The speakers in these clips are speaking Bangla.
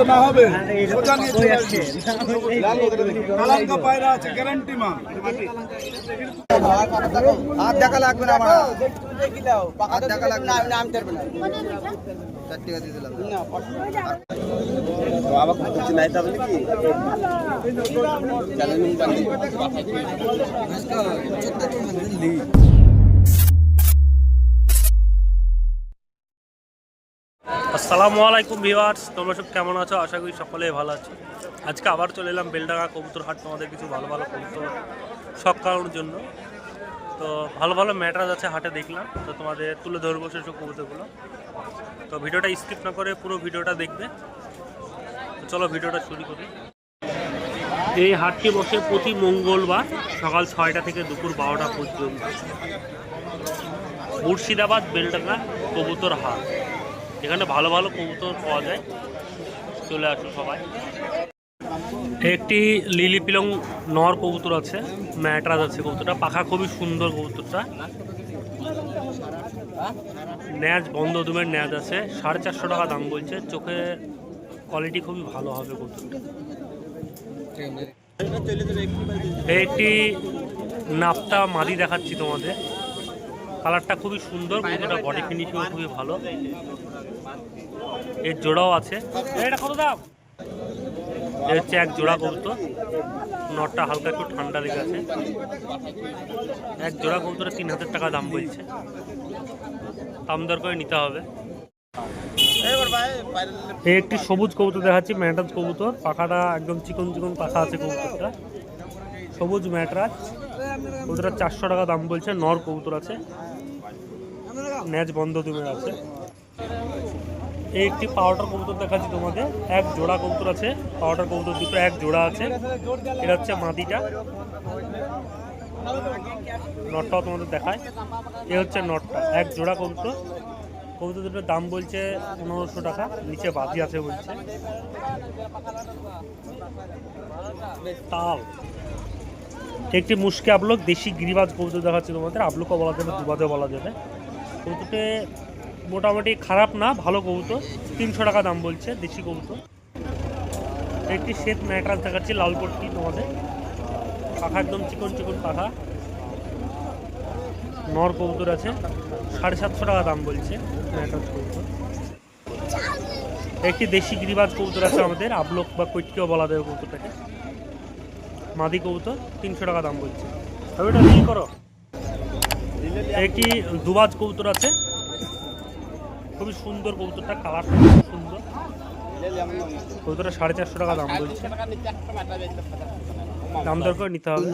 তো না হবে সোজা নিয়ে চলে আসবে কালাঙ্কা পায়রা আছে গ্যারান্টি মা হাত দেখা লাগবে না আমার হাত দেখা লাগবে না আমি নামতে পারব না চার টাকা দিয়ে দিলাম বাবা কিছু নাই তাহলে কি আসসালামু আলাইকুম ভিউয়ার্স, তোমরা সব কেমন আছো? আশা করি সকলেই ভালো আছো। আজকে আবার চলে এলাম বেলডাঙ্গা কবুতর হাট তোমাদের কিছু ভালো ভালো কবুতর শখ কারণের জন্য। তো ভালো ভালো ম্যাটার আছে হাটে দেখলাম, তো তোমাদের তুলে ধরবো সেসব কবুতরগুলো। তো ভিডিওটা স্কিপ না করে পুরো ভিডিওটা দেখবে। চলো ভিডিওটা শুরু করি। এই হাটটি বসে প্রতি মঙ্গলবার সকাল ছয়টা থেকে দুপুর বারোটা পর্যন্ত। মুর্শিদাবাদ বেলডাঙ্গা কবুতর হাট এখানে ভালো ভালো কবুতর পাওয়া যায়। চলে আসো সবাই। একটি লিলি পিলং নর কবুতর আছে, ম্যাটরাজ আছে কবুতরটা। পাখা খুবই সুন্দর কবুতরটা। ন্যাজ বন্ধ দুমের ন্যাজ আছে। সাড়ে চারশো টাকা দাম বলছে। চোখে কোয়ালিটি খুবই ভালো হবে কবুতরটা। একটি নাপতা মাদি দেখাচ্ছি তোমাদের। কালারটা খুবই সুন্দর কবুতরটা বডি ফিনিশিং খুবই ভালো। এর জোড়াও আছে। এটা কত দাম? এ হচ্ছে এক জোড়া কবুতর নটটা হালকা একটু ঠান্ডা লেগে আছে। এক জোড়া কবুতরে তিন হাজার টাকা দাম বলছে। দাম দর করে নিতে হবে। এই একটি সবুজ কবুতর দেখাচ্ছি ম্যাটরাজ কবুতর। পাখাটা একদম চিকন চিকন পাখা আছে কবুতরটা। সবুজ ম্যাটরাজ। কবুতরটা চারশো টাকা দাম বলছে, নর কবুতর আছে। ন্যাচ বন্ধ দুমের আছে। এই একটি পাউডার কবুতর দেখাচ্ছি তোমাদের, এক জোড়া কবুতর আছে পাউডার কবুতর দুটো, এক জোড়া আছে। এটা হচ্ছে মাদিটা। নটটাও তোমাদের দেখায় এ হচ্ছে নটটা, এক জোড়া কবুতর। কবুতর দুটোর দাম বলছে পনেরোশো টাকা, নিচে বাজি আছে বলছে। তাল। একটি মুশকি আবলক, দেশি গিরিবাজ কবুতর দেখাচ্ছি তোমাদের। আবলুকও বলা যাবে দুবাদে বলা যাবে। কবুতরতে মোটামুটি খারাপ না, ভালো কবুতর। তিনশো টাকা দাম বলছে, দেশি কবুতর। একটি শ্বেত ম্যাট্রাস দেখাচ্ছি লালপট্টি তোমাদের। পাখা একদম চিকন চিকন পাখা। নর কবুতর আছে, সাড়ে সাতশো টাকা দাম বলছে ম্যাট্রাস কবুতর। একটি দেশি গিরিবাজ কবুতর আছে আমাদের, আবলক বা কৈটকেও বলা দেবে কবুতরটাকে। মাদি কবুতর, তিনশো টাকা দাম বলছে। করো। একটি দুবাজ কবুতর আছে? খুবই সুন্দর কবুতরটা কালারটা খুব সুন্দর। কবুতরটা সাড়ে চারশো টাকা দাম বলছে। দাম দর করে নিতে হবে।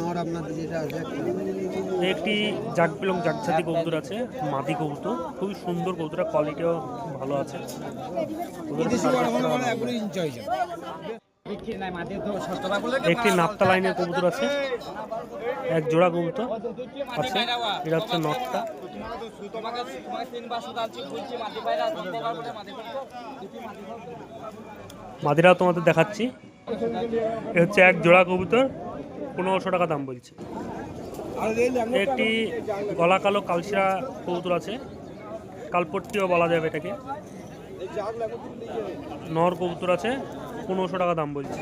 একটি জাগ পিলং জাগছাতি কবুতর আছে, মাদি কবুতর। খুবই সুন্দর কবুতরটা কোয়ালিটিও ভালো আছে। একটি নাপ্তা লাইনের কবুতর আছে। এক জোড়া কবুতর। আছে। এটা হচ্ছে নটটা মাদিরাও তোমাদের দেখাচ্ছি। এ হচ্ছে এক জোড়া কবুতর পনেরোশো টাকা দাম বলছে। একটি গলা কালো কালশিরা কবুতর আছে। কালপট্টিও বলা যাবে এটাকে। নর কবুতর আছে। পনেরোশো টাকা দাম বলছে।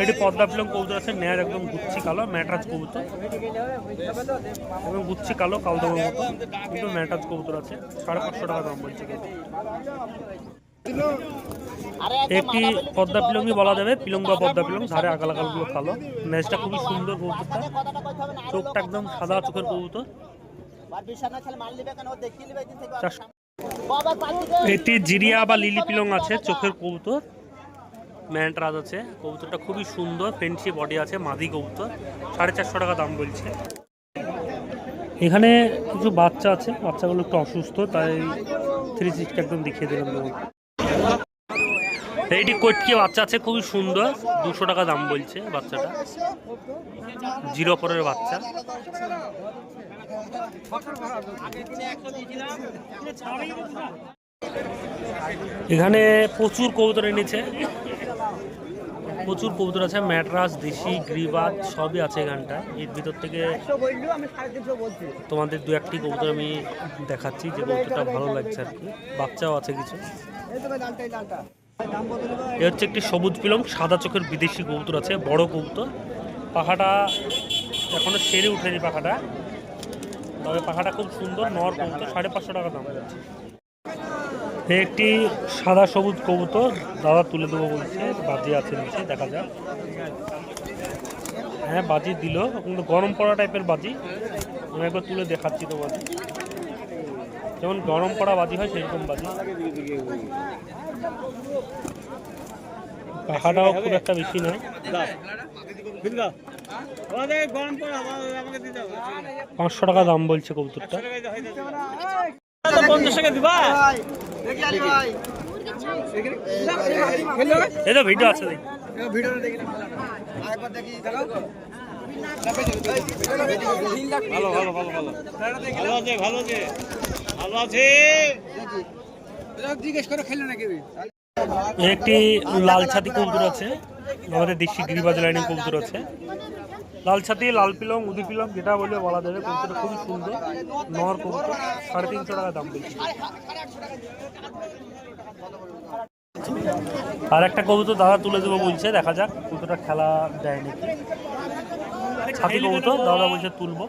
এটি পদ্মা ফিলং কবুতর আছে নেয়ার একদম গুচ্ছি কালো, ম্যাটরাজ কবুতর। এবং গুচ্ছি কালো, কালদমের মতো। কিন্তু ম্যাটরাজ কবুতর আছে, সাড়ে পাঁচশো টাকা দাম বলছে একটি পদ্মা পিলংই বলা যাবে পিলং বা পদ্মা পিলং ধারে আকাল আকালগুলো কালো। ম্যাচটা খুবই সুন্দর কবুতরটা। চোখটা একদম সাদা চোখের কবুতর। এটি জিরিয়া বা লিলি পিলং আছে, চোখের কবুতর। ম্যান্টরাজ আছে। কবুতরটা খুবই সুন্দর ফেন্সি বডি আছে, মাদি কবুতর। সাড়ে চারশো টাকা দাম বলছে। এখানে কিছু বাচ্চা আছে, বাচ্চাগুলো একটু অসুস্থ, তাই থ্রি সিক্সটি একদম দেখিয়ে দিলাম। এইটি কটকি বাচ্চা আছে, খুবই সুন্দর, দুশো টাকা দাম বলছে বাচ্চাটা। জিরো পরের বাচ্চা। এখানে প্রচুর কবুতর এনেছে। প্রচুর কবুতর আছে, ম্যাটরাস, দেশি গ্রিবাজ সবই আছে এখানটায় এর ভিতর থেকে তোমাদের দু একটি কবুতর আমি দেখাচ্ছি যে কবুতরটা ভালো লাগছে আর কি। বাচ্চাও আছে কিছু। এ হচ্ছে একটি সবুজ পিলং, সাদা চোখের বিদেশি কবুতর আছে, বড় কবুতর। পাখাটা এখনও সেরে উঠেনি পাখাটা। তবে পাখাটা খুব সুন্দর, নর কবুতর, সাড়ে পাঁচশো টাকা দাম। যাচ্ছে একটি সাদা সবুজ কবুতর দাদা তুলে দেবো বলছে বাজি আছে নিচে দেখা যাক। হ্যাঁ বাজি দিল কিন্তু গরম পড়া টাইপের বাজি। আমি একবার তুলে দেখাচ্ছি তো বাজি। যেমন গরম পড়া বাজি হয় সেরকম বাজি। পাখাটাও খুব একটা বেশি নয়। পাঁচশো টাকা দাম বলছে কবুতরটা। দেখি আলি ভাই এই তো ভিডিও আছে ভালো ভালো ভালো ভালো। ভালো আছে ভালো আছে। ভালো আছে। জিজ্ঞেস করে খেলে না কেউ এ একটি লাল ছাতি কবুতর আছে আমাদের দেশি গিরিবাজ লাইনের কবুতর আছে। লাল ছাতি লাল পিলং উদি পিলং যেটা বলে বলা যাবে কবুতরটা খুবই সুন্দর নর কবুতর সাড়ে তিনশো টাকা দাম বলছি। আর একটা কবুতর দাদা তুলে দেবো বলছে দেখা যাক কবুতরটা খেলা দেয় নাকি। ছাতি কবুতর দাদা বলছে তুলবো।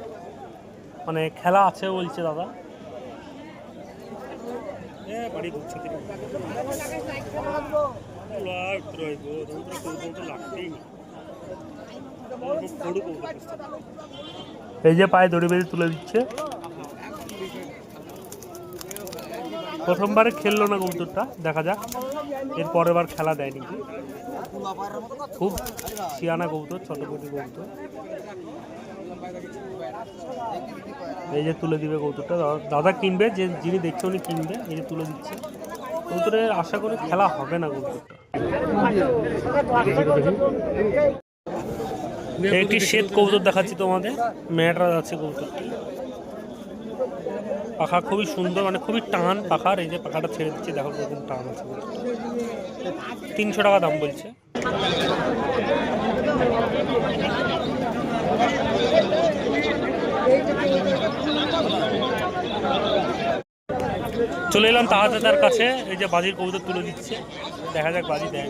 মানে খেলা আছে বলছে দাদা। লাগতেই না। এরকম সরু কৌতুক আসছে। এই যে পায়ে দড়ি বেঁধে তুলে দিচ্ছে। প্রথমবারে খেললো না কবুতরটা, দেখা যাক। এর পরের বার খেলা দেয়নি খুব শিয়ানা কবুতর ছোটপটি কবুতর। এই যে তুলে দিবে কবুতরটা। দাদা- দাদা কিনবে, যে যিনি দেখছে উনি কিনবে, এই যে তুলে দিচ্ছে। কবুতরের আশা করে খেলা হবে না কবুতরটা। একটি শ্বেত কবুতর দেখাচ্ছি তোমাদের। ম্যাটরা আছে কবুতরটি পাখা খুবই সুন্দর মানে খুবই টান পাখার। এই যে পাখাটা ছেড়ে দিচ্ছে, দেখো কীরকম টান আছে। তিনশো টাকা দাম বলছে। চলে এলাম তাহাজাদার কাছে। এই যে বাজির কবুতর তুলে দিচ্ছে। দেখা যাক বাজি দেয়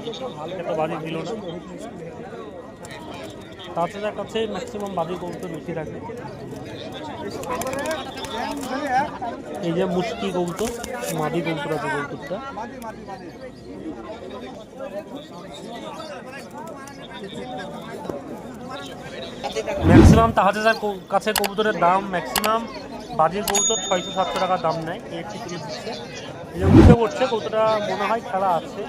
একটা বাজি দিল না। তাহাজাদার কাছে ম্যাক্সিমাম বাজির কবুতর বেশি থাকে এই যে মুশকি কবুতর মাদি কবুতর আছে কবুতরটা ম্যাক্সিমাম তাহাজাদার কাছে কবুতরের দাম ম্যাক্সিমাম বাজির কবুতর ছয়শো, সাতশো টাকা দাম নেয়। এই একটি তুলে দিচ্ছে যে উঠে পড়ছে, কবুতরটা মনে হয় খেলা আছে।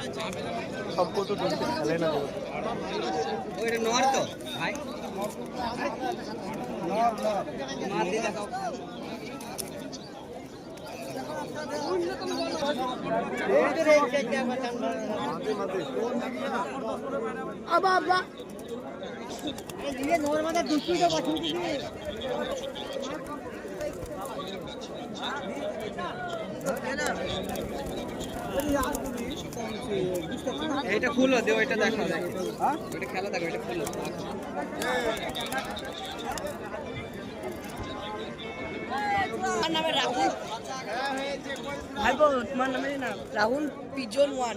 সব কবুতর জমিতে খেলে না তো ভাই। এইটা খুলো দেও এটা দেখো ওইটা খেলা দেখো এটা খুলো। ভাইপো তোমার নামে। না রাহুল পিজন ওয়ান।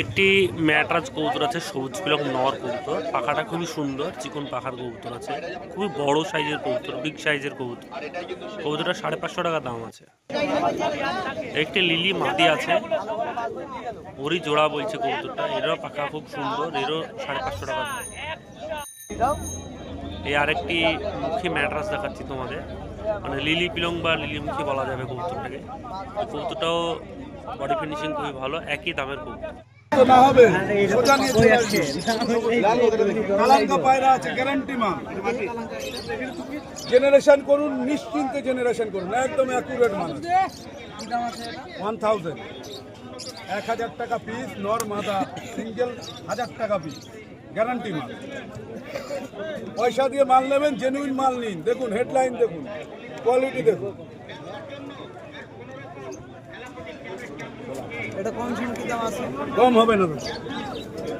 একটি ম্যাটরাজ কবুতর আছে, সবুজ পিলক নর কবুতর। পাখাটা খুবই সুন্দর, চিকন পাখার কবুতর আছে। খুবই বড় সাইজের কবুতর বিগ সাইজের কবুতর। কবুতরটা সাড়ে পাঁচশো টাকা দাম আছে। একটি লিলি মাদি আছে। ওরই জোড়া বলছে কবুতরটা। এরও পাখা খুব সুন্দর, এরও সাড়ে পাঁচশো টাকা দাম। এই আরেকটি মুখী ম্যাটরাস দেখাচ্ছি তোমাদের। মানে লিলি পিলং বা লিলিমুখী বলা যাবে কবুতরটাকে। এই কবুতরটাও বডি ফিনিশিং খুবই ভালো একই দামের কবুতর। তো না হবে সোজা নিয়ে চলে আসবে কালাঙ্কা পায়রা আছে গ্যারান্টি মাল জেনারেশন করুন নিশ্চিন্তে জেনারেশন করুন। একদম অ্যাকুরেট মাল ওয়ান থাউজেন্ড এক হাজার টাকা পিস নর মাদা সিঙ্গেল হাজার টাকা পিস গ্যারান্টি মাল। পয়সা দিয়ে মাল নেবেন জেনুইন মাল নিন। দেখুন হেডলাইন দেখুন কোয়ালিটি দেখুন। এটা কম সময় কি দাম আছে? কম হবে না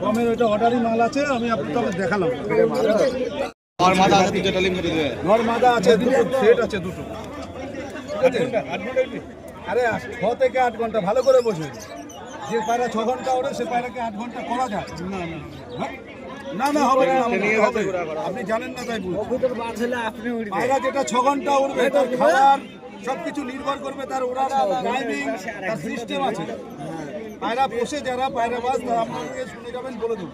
কমের এটা অর্ডারি মাল আছে আমি আপনাকে দেখালাম। নর মাদা আছে দুটো সেট আছে দুটো আরে ছ থেকে আট ঘণ্টা ভালো করে বসে যে পায়রা ছ ঘণ্টা ওড়ে সে পায়রাকে আট ঘণ্টা করা যায়। হ্যাঁ? না না হবে না হবে। আপনি জানেন না তাই পায়রা যেটা ছ ঘণ্টা উড়বে তার খাবার সবকিছু নির্ভর করবে তার ওড়ার টাইমিং তার সিস্টেম আছে। পায়রা বসে যারা পায়রা বাস তারা আপনাকে শুনে যাবেন বলে দেবো।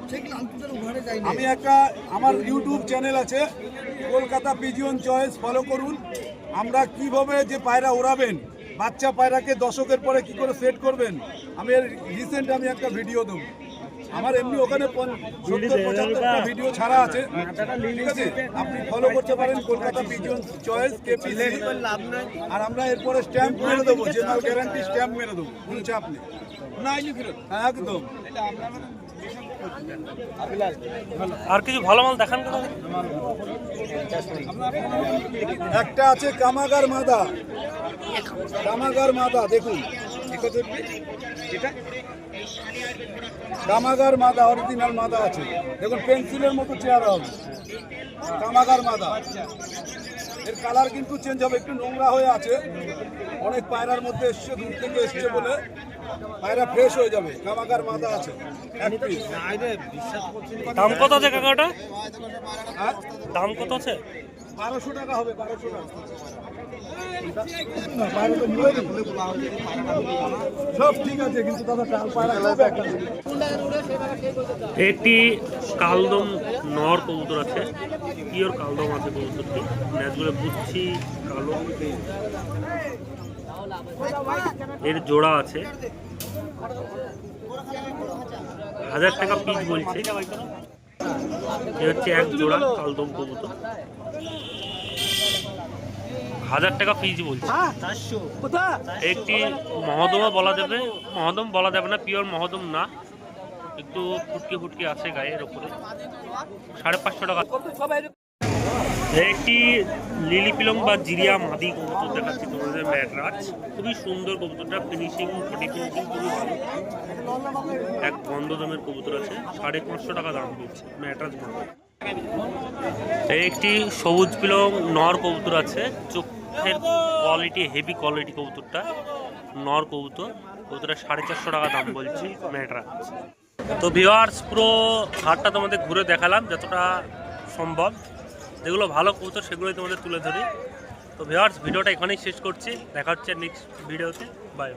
আমি একটা আমার ইউটিউব চ্যানেল আছে কলকাতা পিজিওন চয়েস ফলো করুন। আমরা কীভাবে যে পায়রা ওড়াবেন বাচ্চা পায়রাকে দশকের পরে কি করে সেট করবেন আমি রিসেন্ট আমি একটা ভিডিও দেবো। আমার এমনি ওখানে পন- সত্তর পঁচাত্তরটা ভিডিও ছাড়া আছে। ঠিক আছে? আপনি ফলো করতে পারেন কলকাতা পিজিয়ন চয়েস কেপিসি আর আমরা এরপরে স্ট্যাম্প মেরে দেবো জেনারেল গ্যারান্টি স্ট্যাম্প মেরে দেবো। কোনো চাপ নেই। একদম। আর কিছু ভালো মাল দেখান একটা আছে কামাগার মাদা। কামাগার মাদা দেখুন। কামাগার মাদা অরিজিনাল মাদা আছে। দেখুন পেন্সিলের মতো চেয়ার হবে। কামাগার মাদা। এর কালার কিন্তু চেঞ্জ হবে একটু নোংরা হয়ে আছে। অনেক পায়রার মধ্যে এসছে দূর থেকে এসছে বলে। পায়রা ফ্রেশ হয়ে যাবে কামাগার মাদা আছে। দাম কত আছে কাকা ওটা আর দাম কত আছে? ঠিক আছে কালদম নর কবুতর আছে। পিওর কালদম আছে কবুতরটি। ম্যাচগুলো বুঝছি কালো এর জোড়া আছে। হাজার টাকা পিস বলছে। হচ্ছে এক জোড়া কালদম কবুতর। হাজার টাকা পিস বলছে। একটি মহদমও বলা যাবে, মহদম বলা যাবে না পিওর মহদম না। একটু ফুটকে ফুটকে আছে গায়ের ওপরে। সাড়ে পাঁচশো টাকা। একটি লিলি পিলং বা জিরিয়া মাদি কবুতর দেখাচ্ছি তোমাদের ম্যাটরাজ। খুবই সুন্দর কবুতরটা ফিনিশিং ফিনিশিং খুবই ভালো। এক বন্ধ দামের কবুতর আছে, সাড়ে পাঁচশো টাকা দাম বলছে ম্যাটরাজ মাদি। একটি সবুজ পিলং নর কবুতর আছে, চোখের কোয়ালিটি হেভি কোয়ালিটি কবুতরটা, নর কবুতর। কবুতরটা সাড়ে চারশো টাকা দাম বলছি, ম্যাটরাজ। তো ভিওয়ার্স পুরো হাটটা তোমাদের ঘুরে দেখালাম, যতটা সম্ভব। যেগুলো ভালো কবুতর, সেগুলোই তোমাদের তুলে ধরি। তো ভিওয়ার্স ভিডিওটা এখানেই শেষ করছি। দেখা হচ্ছে নেক্সট ভিডিওতে বাই